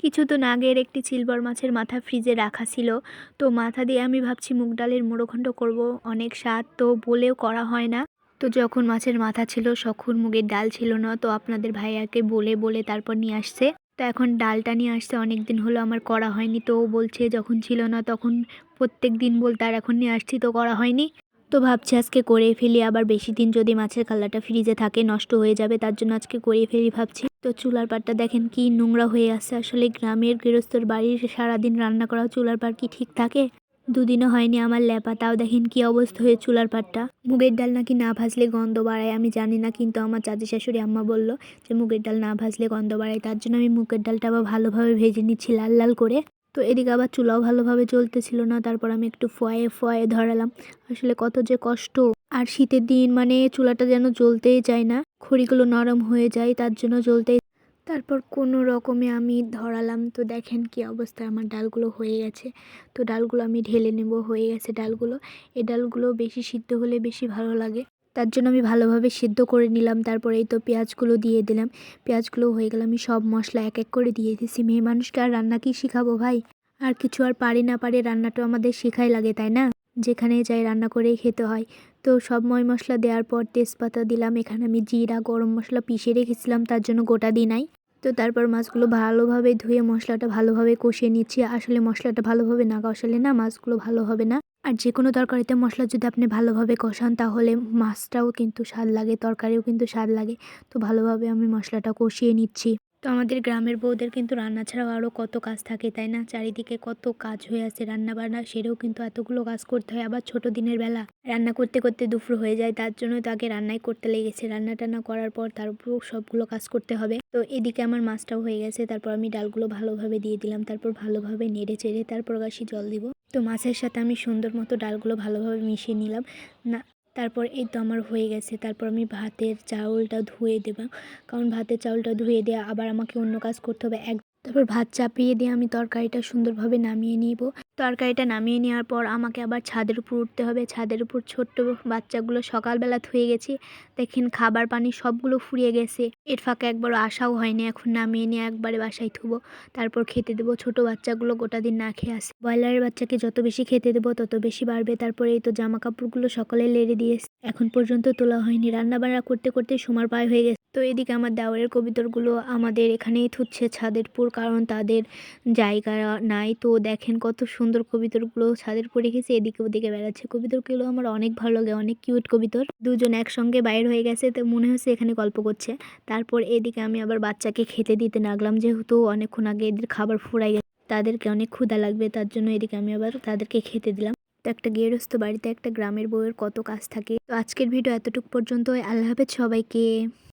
কিছুদিন আগের একটি সিলভার মাছের মাথা ফ্রিজে রাখা ছিল। তো মাথা দিয়ে আমি ভাবছি মুগ ডালের মোড়োঘণ্ট করব। অনেক স্বাদ তো বলেও করা হয় না। তো যখন মাছের মাথা ছিল সখন মুগের ডাল ছিল না। তো আপনাদের ভাইয়াকে বলে বলে তারপর নিয়ে আসছে। তো এখন ডালটা নিয়ে আসছে অনেক দিন হলো আমার করা হয়নি। তো বলছে যখন ছিল না তখন প্রত্যেক দিন বলতে আর এখন নিয়ে আসছি তো করা হয়নি। তো ভাবছি আজকে করে ফেলি, আবার বেশি দিন যদি মাছের কালারটা ফ্রিজে থাকে, নষ্ট হয়ে যাবে, তার জন্য আজকে করে ফেলি ভাবছি। তো চুলার পাড়টা দেখেন কি নোংরা হয়ে আছে, আসলে গ্রামের গৃহস্থর বাড়ির সারাদিন রান্না করা চুলার পাড় কি ঠিক থাকে? দুদিনও হয়নি আমার ল্যাপা, তাও দেখেন কি অবস্থা হয়ে চুলার পাটটা মুগের ডাল নাকি না ভাজলে গন্ধ বাড়ায়, আমি জানি না, কিন্তু আমার চাচি শাশুড়ি আম্মা বলল যে মুগের ডাল না ভাজলে গন্ধ বাড়ায়, তার জন্য আমি মুগের ডালটা আবার ভালোভাবে ভেজে নিচ্ছি লাল লাল করে। তো এদিকে আবার চুলাও ভালোভাবে চলতেছিল না, তারপর আমি একটু ফয়ে ফয়ে ধরালাম। আসলে কত যে কষ্ট। আর শীতের দিন মানে চুলাটা যেন জ্বলতেই চায় না, খড়িগুলো নরম হয়ে যায়, তার জন্য জ্বলতেই তারপর কোনো রকমে আমি ধরালাম। তো দেখেন কি অবস্থা, আমার ডালগুলো হয়ে গেছে। তো ডালগুলো আমি ঢেলে নেব, হয়ে গেছে ডালগুলো। এ ডালগুলো বেশি সিদ্ধ হলে বেশি ভালো লাগে। তার জন্য আমি ভালোভাবে সিদ্ধ করে নিলাম, তারপরে এই তো পেঁয়াজগুলো দিয়ে দিলাম। পেঁয়াজগুলো হয়ে গেলে আমি সব মশলা এক এক করে দিয়ে দিয়েছি মেয়ে মানুষকে আর রান্না কি শেখাবো ভাই? আর কিছু আর পারি না পারি রান্নাটা আমাদের শেখাই লাগে, তাই না? যেখানে যাই রান্না করেই খেতে হয়। তো সব ময় মশলা দেওয়ার পর তেজপাতা দিলাম, এখানে আমি জিরা, গরম মশলা পিষে রেখেছিলাম, তার জন্য গোটা দিই নাই। তো তারপর মাছগুলো ভালোভাবে ধুয়ে মশলাটা ভালোভাবে কষিয়ে নিচ্ছি। আসলে মশলাটা ভালোভাবে না কষালে না মাছগুলো ভালো হবে না। আর যে কোনো তরকারিতে মশলা যদি আপনি ভালোভাবে কষান, তাহলে মাছটাও কিন্তু স্বাদ লাগে, তরকারিও কিন্তু স্বাদ লাগে। তো ভালোভাবে আমি মশলাটা কষিয়ে নিচ্ছি। তো আমাদের গ্রামের বউদের কিন্তু রান্না ছাড়াও আরও কত কাজ থাকে, তাই না? চারিদিকে কত কাজ হয়ে আছে রান্না বান্না সেরেও কিন্তু এতগুলো কাজ করতে হয়। আবার ছোট দিনের বেলা রান্না করতে করতে দুপুর হয়ে যায়, তার জন্য তাকে রান্নাই করতে লেগেছে। রান্না টান্না করার পর তার তারপর সবগুলো কাজ করতে হবে। তো এদিকে আমার মাছটাও হয়ে গেছে, তারপর আমি ডালগুলো ভালোভাবে দিয়ে দিলাম, তারপর ভালোভাবে নেড়ে চেড়ে তারপর গাছি জল দিব। তো মাছের সাথে আমি সুন্দর মতো ডালগুলো ভালোভাবে মিশিয়ে নিলাম। না, তারপর এই তো আমার হয়ে গেছে। তারপর আমি ভাতের চাউলটা ধুয়ে দেবো। কারণ ভাতের চাউলটা ধুয়ে দেওয়া আবার আমাকে অন্য কাজ করতে হবে। এক তারপর ভাত চাপিয়ে দিয়ে আমি তরকারিটা সুন্দরভাবে নামিয়ে নিব। তরকারিটা নামিয়ে নেওয়ার পর আমাকে আবার ছাদের উপর উঠতে হবে। ছাদের উপর ছোট্ট বাচ্চাগুলো সকালবেলা থুয়ে গেছি। দেখেন খাবার পানি সবগুলো ফুরিয়ে গেছে। এর ফাঁকে একবার আশাও হয়নি। এখন নামিয়ে নিয়ে একবারে বাসায় থুবো। তারপর খেতে দেবো। ছোট বাচ্চাগুলো গোটা দিন না খেয়ে আসে। ব্রয়লারের বাচ্চাকে যত বেশি খেতে দেবো, তত বেশি বাড়বে। তারপরে এই তো জামা কাপড়গুলো সকালে লেড়ে দিয়ে এখন পর্যন্ত তোলা হয়নি। রান্না বান্না করতে করতে সময় পায় হয়ে গেছে। তো এদিকে আমার দেওয়ারের কবিতরগুলো আমাদের এখানেই থুচ্ছে ছাদের পুর, কারণ তাদের জায়গা নাই। তো দেখেন কত সুন্দর কবিতরগুলো ছাদের উপর রেখেছে, এদিকে ওদিকে বেড়াচ্ছে। কবিতরগুলো আমার অনেক ভালো লাগে, অনেক কিউট কবিতর। দুজন একসঙ্গে বাইর হয়ে গেছে, তো মনে হচ্ছে এখানে গল্প করছে। তারপর এদিকে আমি আবার বাচ্চাকে খেতে দিতে লাগলাম, যেহেতু অনেকক্ষণ আগে এদের খাবার ফুরাই গেছে। তাদেরকে অনেক ক্ষুধা লাগবে, তার জন্য এদিকে আমি আবার তাদেরকে খেতে দিলাম। তো একটা গৃহস্থ বাড়িতে একটা গ্রামের বউয়ের কত কাজ থাকে। তো আজকের ভিডিও এতটুকু পর্যন্ত আল্লাহ হাফেজ সবাইকে।